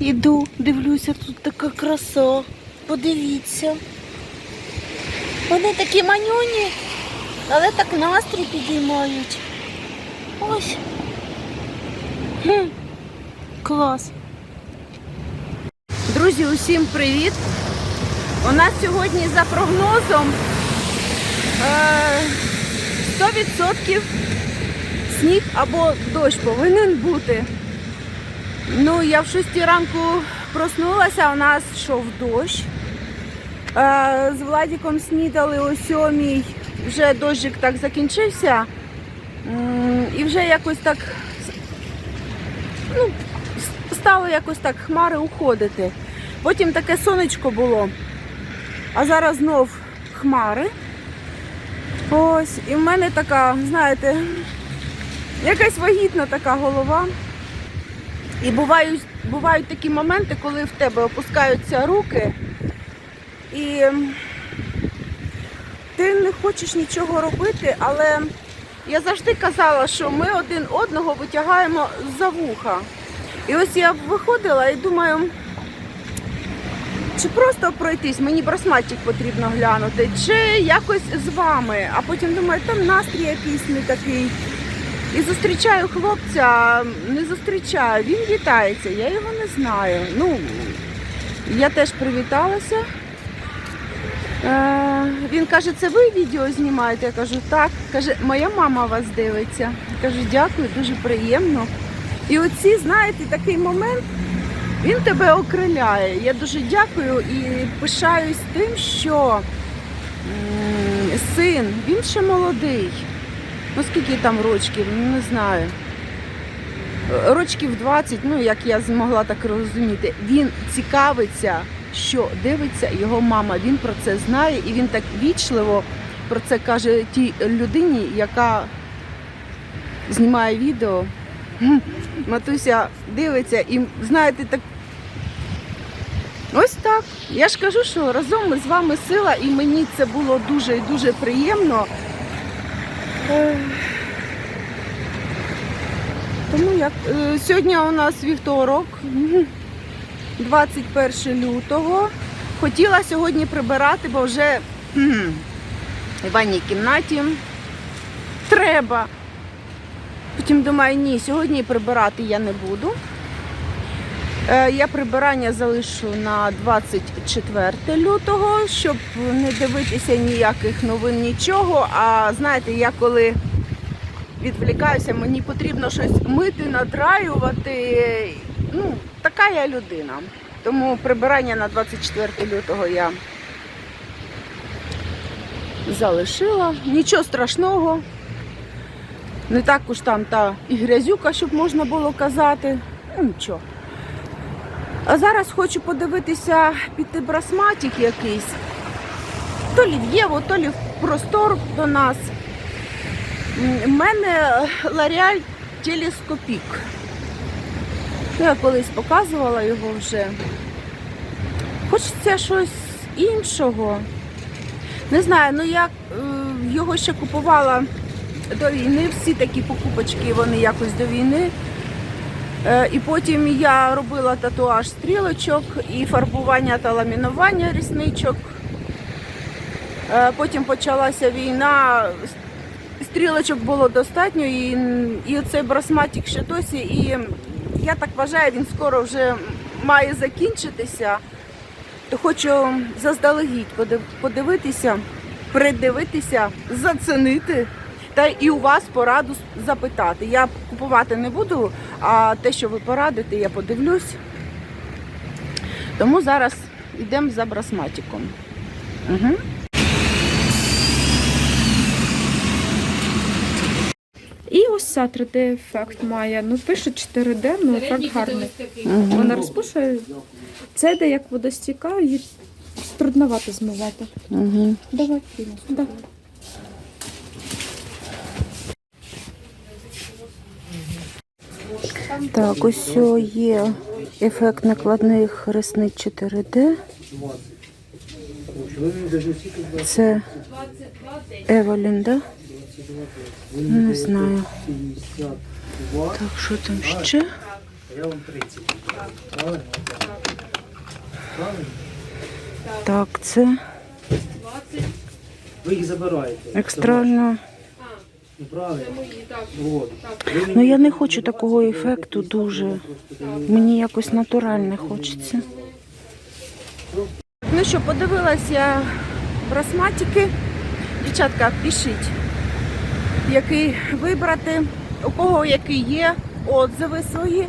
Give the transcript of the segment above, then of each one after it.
Іду, дивлюся, тут така краса. Подивіться. Вони такі манюні, але так настрій підіймають. Ось. Клас. Друзі, усім привіт! У нас сьогодні за прогнозом е, 100% сніг або дощ повинен бути. Ну, я в 6 ранку проснулася, у нас йшов дощ. Е, З Владіком снідали о 7 вже дощик так закінчився. І вже якось так ну, стало якось так хмари уходити. Потім таке сонечко було, а зараз знов хмари. Ось, і в мене така, знаєте, якась вагітна така голова. І бувають, бувають такі моменти, коли в тебе опускаються руки, і ти не хочеш нічого робити, але я завжди казала, що ми один одного витягаємо за вуха. І ось я виходила і думаю, чи просто пройтись, мені бросматчик потрібно глянути, чи якось з вами. А потім думаю, там настрій якийсь не такий. І зустрічаю хлопця, не зустрічаю, він вітається, я його не знаю. Ну, я теж привіталася. Е, він каже, це ви відео знімаєте? Я кажу, так. Каже, моя мама вас дивиться. Я кажу, дякую, дуже приємно. І оці, знаєте, такий момент, він тебе окриляє. Я дуже дякую і пишаюсь тим, що син, він ще молодий. Ну скільки там рочків, ну не знаю. Рочків 20, ну як я змогла так розуміти, він цікавиться, що дивиться його мама. Він про це знає і він так вічливо про це каже тій людині, яка знімає відео. Матуся дивиться і знаєте, так. Ось так. Я ж кажу, що разом ми з вами сила, і мені це було дуже і дуже приємно. Тому як е, сьогодні у нас вівторок, 21 лютого. Хотіла сьогодні прибирати, бо вже в ванній кімнаті треба. Потім думаю, ні, сьогодні прибирати я не буду. Е, Я прибирання залишу на 24 лютого, щоб не дивитися ніяких новин, нічого. А знаєте, я коли відвлікаюся, мені потрібно щось мити, надраювати. Ну, така я людина. Тому прибирання на 24 лютого я залишила. Нічого страшного. Не так уж там та і грязюка, щоб можна було казати. Ну, нічого. Зараз хочу подивитися піти брасматик якийсь. То лі в Єву, то лі в простор до нас. У мене L'Oreal телескопік. Я колись показувала його вже. Хочеться щось іншого. Не знаю, ну я е, його ще купувала до війни. Всі такі покупочки, вони якось до війни. Е, І потім я робила татуаж стрілочок і фарбування та ламінування рісничок. Е, Потім почалася війна, стрілочок було достатньо, і, і цей брасматик ще досі. І я так вважаю, він скоро вже має закінчитися. То хочу заздалегідь подивитися, придивитися, зацінити. Та і у вас пораду запитати. Я купувати не буду, а те, що ви порадите, я подивлюсь. Тому зараз йдемо за брасматиком. Угу. І ось ця 3D-ефект має. Ну, пише 4D, ну ефект гарний. Вона розпушує. Це де як водостіка, її трудновато змивати. Угу. Давай, да. Так, ось є ефект накладних ресниць 4D. Це Евелін, да? Не знаю. Так, що там ще? Я вам 30. Правильно? Правильно? Так, це Ви їх забираєте. екстрально. Ну, правильно. Ну я не хочу такого ефекту дуже. Мені якось натуральне хочеться. Ну що, подивилась я брасматики. Дівчатка, пишіть, який вибрати, у кого який є, отзиви свої.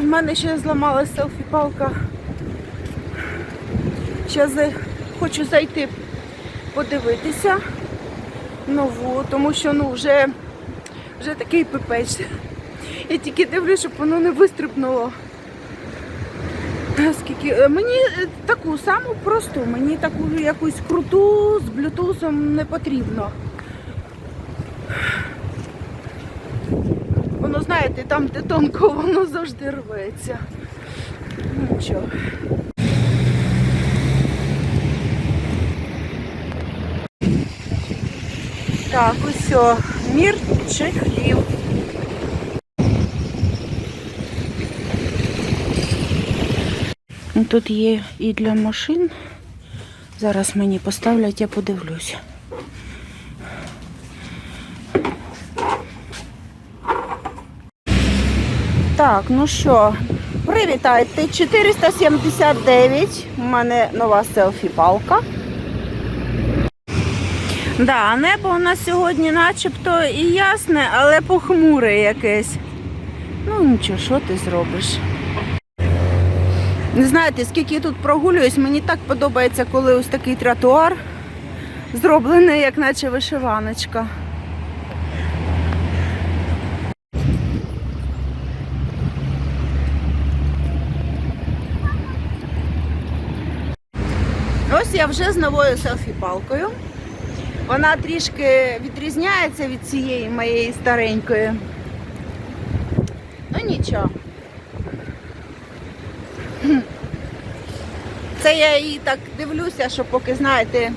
У мене ще зламалася селфі-палка. Ще за- хочу зайти подивитися нову, тому що ну вже, вже такий пипець. Я тільки дивлюсь, щоб воно не вистрибнуло. Скільки е, мені е, таку саму просту, мені таку якусь круту з блютусом не потрібно. Воно, знаєте, там, де тонко, воно завжди рветься. Ну, Нічого. Так, усе, мір чехлів. Ну, Тут є і для машин. Зараз мені поставлять, я подивлюся. Так, ну що, привітайте. 479. У мене нова селфі-палка. Да, небо у нас сьогодні начебто і ясне, але похмуре якесь. Ну нічого, що ти зробиш? Не знаєте, скільки я тут прогулююсь, мені так подобається, коли ось такий тротуар зроблений, як наче вишиваночка. Ось я вже з новою селфі-палкою. Вона трішки відрізняється від цієї моєї старенької. Ну нічого. Це я її так дивлюся, що поки знаєте,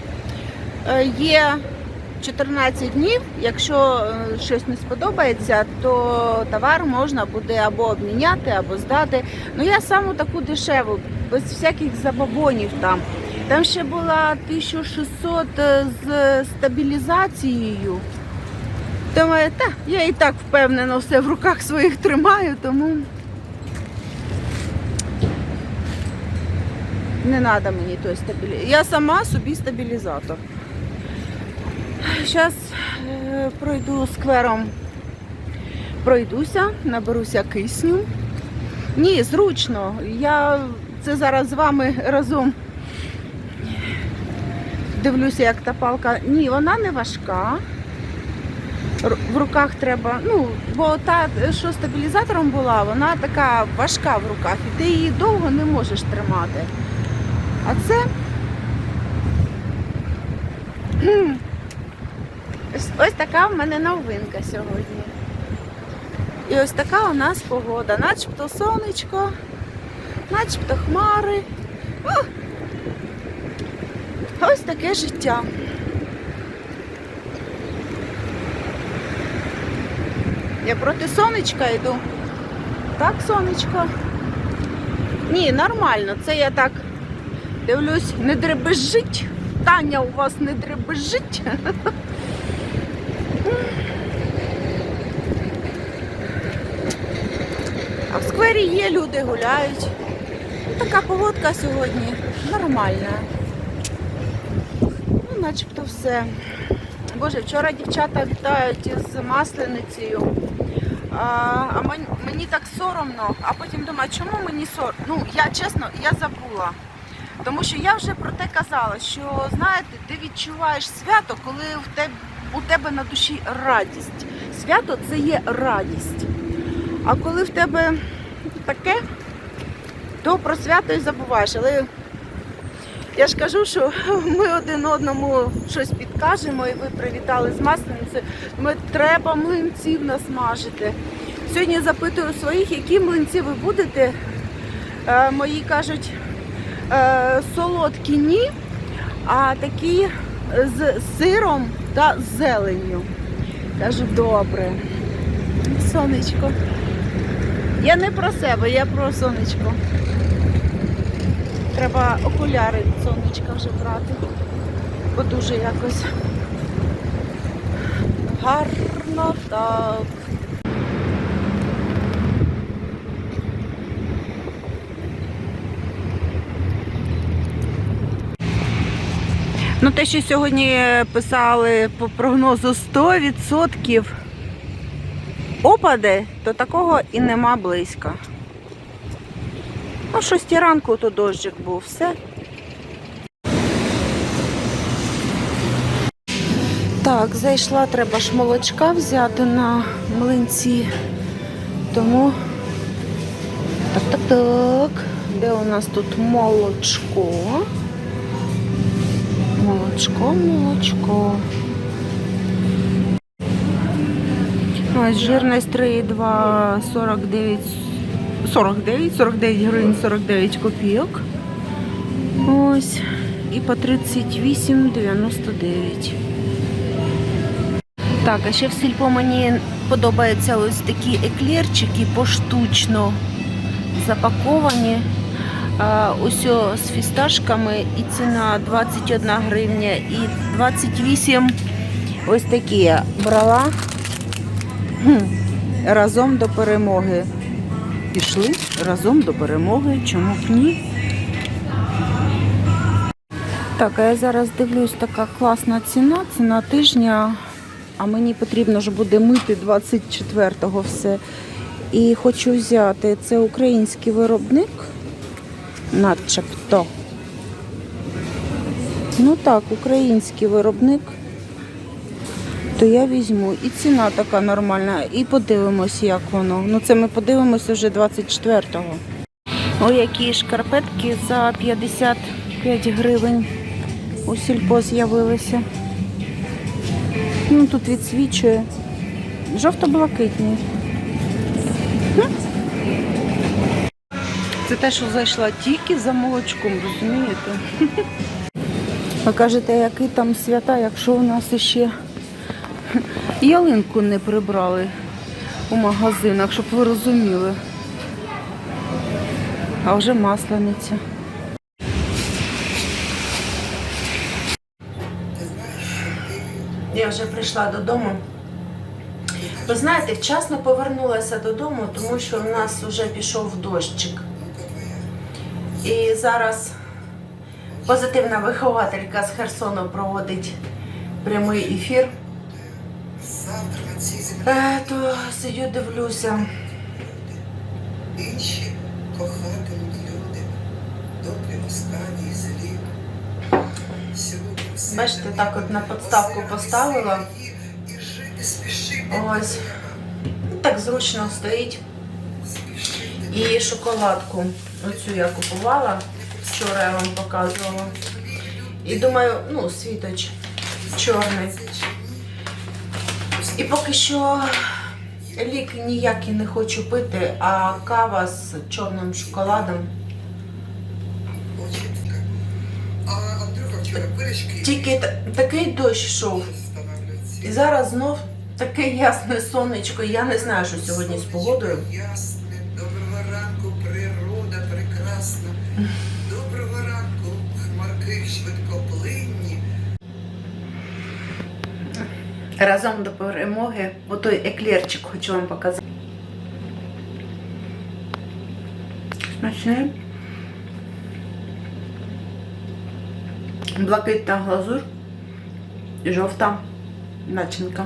е, є 14 днів. Якщо е, щось не сподобається, то товар можна буде або обміняти, або здати. Ну я саму таку дешеву, без всяких забабонів там. Там ще була 1600 з стабілізацією. Думаю, та, я і так впевнено все в руках своїх тримаю, тому не треба мені той стабілізатор. Я сама собі стабілізатор. Зараз пройду сквером, пройдуся, наберуся кисню. Ні, зручно. Я це зараз з вами разом дивлюся, як та палка. Ні, вона не важка. В руках треба, ну, бо та, що стабілізатором була, вона така важка в руках, і ти її довго не можеш тримати. А це ось, така в мене новинка сьогодні. І ось така у нас погода. Начебто сонечко, начебто хмари. О! Ось таке життя. Я проти сонечка йду. Так, сонечко? Ні, нормально. Це я так дивлюсь, не дребежить. Таня у вас не дребежить. А в сквері є, люди гуляють. Така погодка сьогодні нормальна. Начебто все. Боже, вчора дівчата вітають з масленицею. А, мені так соромно, а потім думаю, чому мені соромно? Ну, я чесно, я забула. Тому що я вже про те казала, що знаєте, ти відчуваєш свято, коли в тебе, у тебе на душі радість. Свято це є радість. А коли в тебе таке, то про свято і забуваєш. Але я ж кажу, що ми один одному щось підкажемо, і ви привітали з масленицею. Ми треба млинців насмажити. Сьогодні запитую своїх, які млинці ви будете. Е, мої кажуть, е, солодкі ні, а такі з сиром та зеленню. Кажу, добре. Сонечко. Я не про себе, я про сонечко. Треба окуляри сонечка вже брати. Бо дуже якось гарно так. Ну, те, що сьогодні писали по прогнозу 100% опади, то такого і нема близько. Ну, 6 ранку то дощик був, все. Так, зайшла, треба ж молочка взяти на млинці. Тому. Так, так, так. Де у нас тут молочко? Молочко, молочко. Ось жирність 3,2, 49, 49, 49 гривень, 49 копійок. Ось. І по 38,99. Так, а ще в сільпо мені подобаються ось такі еклерчики поштучно запаковані. Ось з фісташками і ціна 21 гривня і 28 ось такі я брала разом до перемоги. Пішли разом до перемоги. Чому б ні? Так, а я зараз дивлюсь, така класна ціна, ціна тижня, а мені потрібно ж буде мити 24-го все. І хочу взяти, це український виробник, начебто. Ну так, український виробник. То я візьму. І ціна така нормальна. І подивимось, як воно. Ну це ми подивимося вже 24-го. Ой, які шкарпетки за 55 гривень у сільпо з'явилися. Ну тут відсвічує. Жовто-блакитні. Це те, що зайшла тільки за молочком, розумієте? Ви кажете, які там свята, якщо у нас ще ялинку не прибрали у магазинах, щоб ви розуміли. А вже маслениця. Я вже прийшла додому. Ви знаєте, вчасно повернулася додому, тому що в нас вже пішов дощик. І зараз позитивна вихователька з Херсону проводить прямий ефір. Е, то сидю, дивлюся. Інші кохатимуть люди, добрі москалі і злі. Бачите, так от на подставку поставила. Ось. Так зручно стоїть. І шоколадку. Оцю я купувала. Вчора я вам показувала. І думаю, ну, світоч чорний. І поки що лік ніякий не хочу пити, а кава з чорним шоколадом. Тільки та- такий дощ йшов. І зараз знов таке ясне сонечко. Я не знаю, що сьогодні з погодою. Разом до перемоги. Отой еклерчик хочу вам показати. Смачний. Блакитна глазур. І жовта начинка.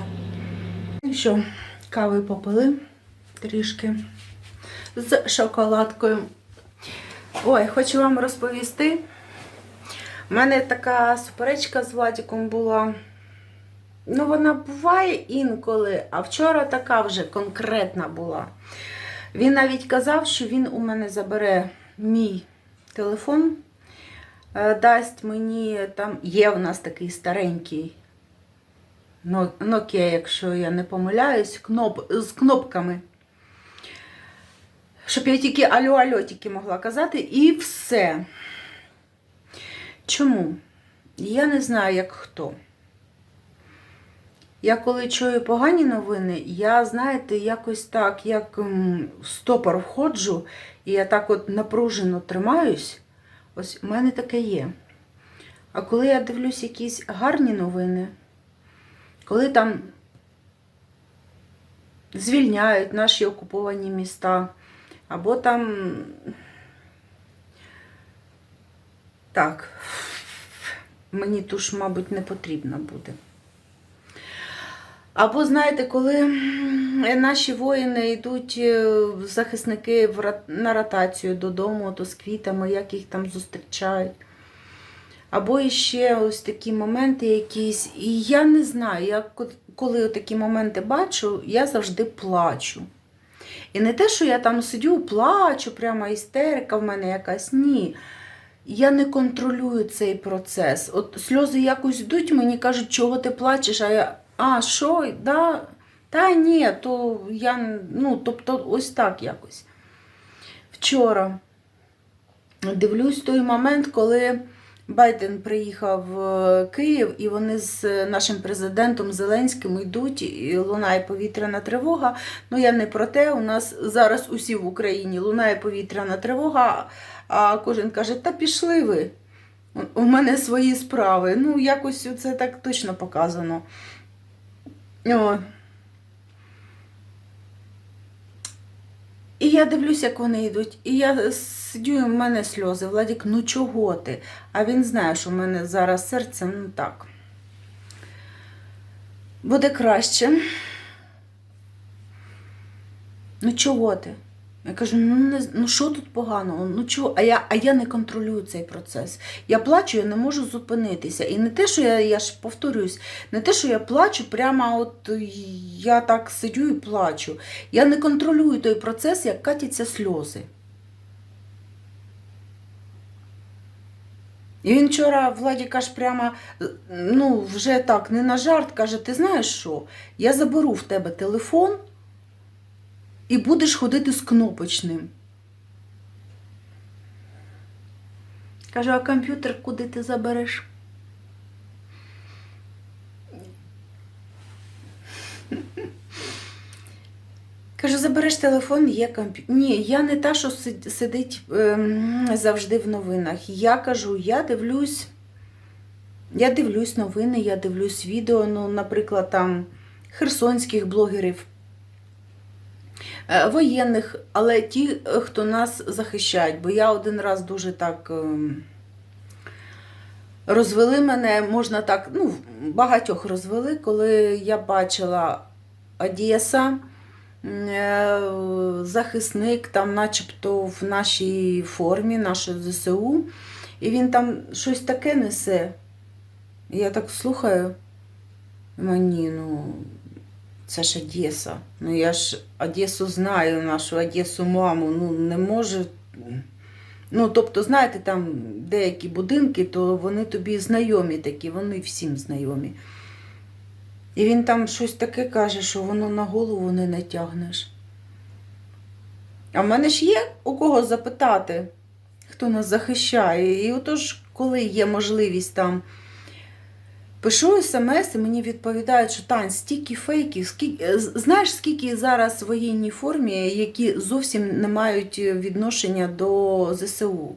Ну що, кави попили трішки з шоколадкою. Ой, хочу вам розповісти. У мене така суперечка з Владіком була. Ну, вона буває інколи, а вчора така вже конкретна була. Він навіть казав, що він у мене забере мій телефон, е, дасть мені там, є в нас такий старенький Nokia, якщо я не помиляюсь, кноп, з кнопками. Щоб я тільки алло-алло тільки могла казати, і все. Чому? Я не знаю, як хто. Я коли чую погані новини, я, знаєте, якось так, як в стопор входжу, і я так от напружено тримаюсь. Ось у мене таке є. А коли я дивлюсь якісь гарні новини, коли там звільняють наші окуповані міста, або там. Так, мені туш, мабуть, не потрібно буде. Або, знаєте, коли наші воїни йдуть, е, захисники на ротацію додому, то з квітами, як їх там зустрічають. Або іще ось такі моменти якісь. І я не знаю, я коли такі моменти бачу, я завжди плачу. І не те, що я там сидю, плачу, прямо істерика в мене якась. Ні. Я не контролюю цей процес. От сльози якось йдуть, мені кажуть, чого ти плачеш, а я. А, що? Да? Та ні, то я. Ну, тобто, ось так якось. Вчора дивлюсь той момент, коли Байден приїхав в Київ, і вони з нашим президентом Зеленським йдуть, і лунає повітряна тривога. Ну, я не про те. У нас зараз усі в Україні лунає повітряна тривога, а кожен каже, та пішли ви. У мене свої справи. Ну, якось це так точно показано. О. І я дивлюсь, як вони йдуть, і я сидю, і в мене сльози. Владік, ну чого ти? А він знає, що в мене зараз серце, ну так. Буде краще. Ну чого ти? Я кажу, ну не ну що тут поганого? Ну чого? А я, а я не контролюю цей процес. Я плачу, я не можу зупинитися. І не те, що я, я ж повторююсь, не те, що я плачу, прямо от я так сидю і плачу. Я не контролюю той процес, як катяться сльози. І він вчора Владі каже прямо, ну, вже так, не на жарт, каже, ти знаєш що? Я заберу в тебе телефон і будеш ходити з кнопочним. Кажу, а комп'ютер куди ти забереш? Кажу, забереш телефон, є комп'ютер. Ні, я не та, що сидить ем, завжди в новинах. Я кажу, я дивлюсь, я дивлюсь новини, я дивлюсь відео, ну, наприклад, там херсонських блогерів, воєнних, але ті, е, хто нас захищають. Бо я один раз дуже так. ем, Розвели мене, можна так, ну, багатьох розвели, коли я бачила Одеса, е, захисник там, начебто в нашій формі, наше ЗСУ, і він там щось таке несе. Я так слухаю. Мені, ну, це ж Одеса. Ну я ж Одесу знаю, нашу Одесу маму. Ну, не може. Ну, тобто, знаєте, там деякі будинки, то вони тобі знайомі такі, вони всім знайомі. І він там щось таке каже, що воно на голову не натягнеш. А в мене ж є у кого запитати, хто нас захищає. І отож, коли є можливість там. Пишу смс, і мені відповідають, що Тань, стільки фейків, скільки, е, знаєш, скільки зараз в воєнній формі, які зовсім не мають відношення до ЗСУ.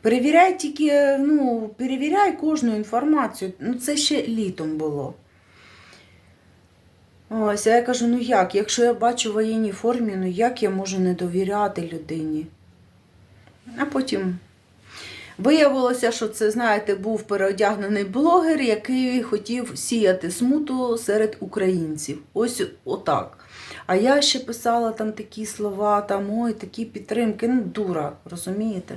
Перевіряй тільки, ну, перевіряй кожну інформацію. Ну, це ще літом було. Ось, а я кажу, ну як, якщо я бачу в воєнній формі, ну як я можу не довіряти людині? А потім Виявилося, що це, знаєте, був переодягнений блогер, який хотів сіяти смуту серед українців. Ось отак. А я ще писала там такі слова, там ой, такі підтримки. Ну, дура, розумієте?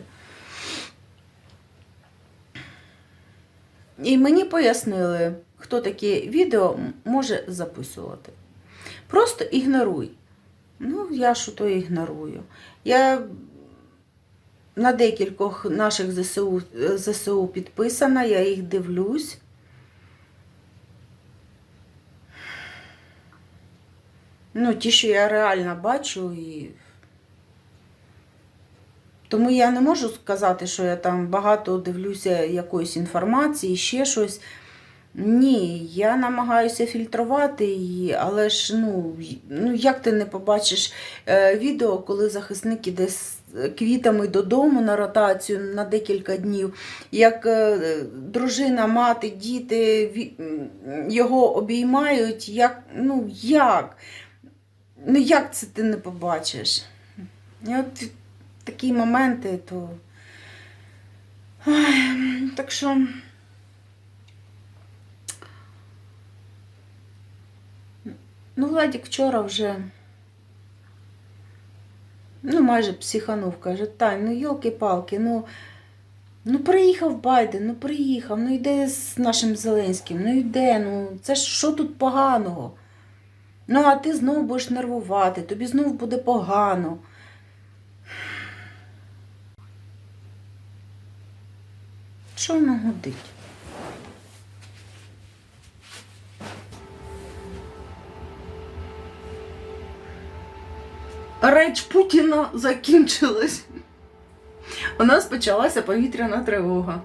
І мені пояснили, хто таке відео може записувати. Просто ігноруй. Ну, я що то ігнорую. Я на декількох наших ЗСУ, ЗСУ підписана, я їх дивлюсь. Ну, ті, що я реально бачу, і. Тому я не можу сказати, що я там багато дивлюся якоїсь інформації, ще щось. Ні, я намагаюся фільтрувати її, але ж ну, ну як ти не побачиш е, відео, коли захисник іде з квітами додому на ротацію на декілька днів, як е, дружина, мати, діти його обіймають, як, ну як? Ну як це ти не побачиш? І от такі моменти, то. Ай, так що. Ну, Владик вчора вже. Ну, майже психанув, каже, Тань, ну йолки-палки, ну, ну приїхав Байден, ну приїхав, ну йде з нашим Зеленським, ну йде, ну це ж що тут поганого? Ну, а ти знову будеш нервувати, тобі знову буде погано. Що воно гудить? Реч Путіна закінчилась. У нас почалася повітряна тривога.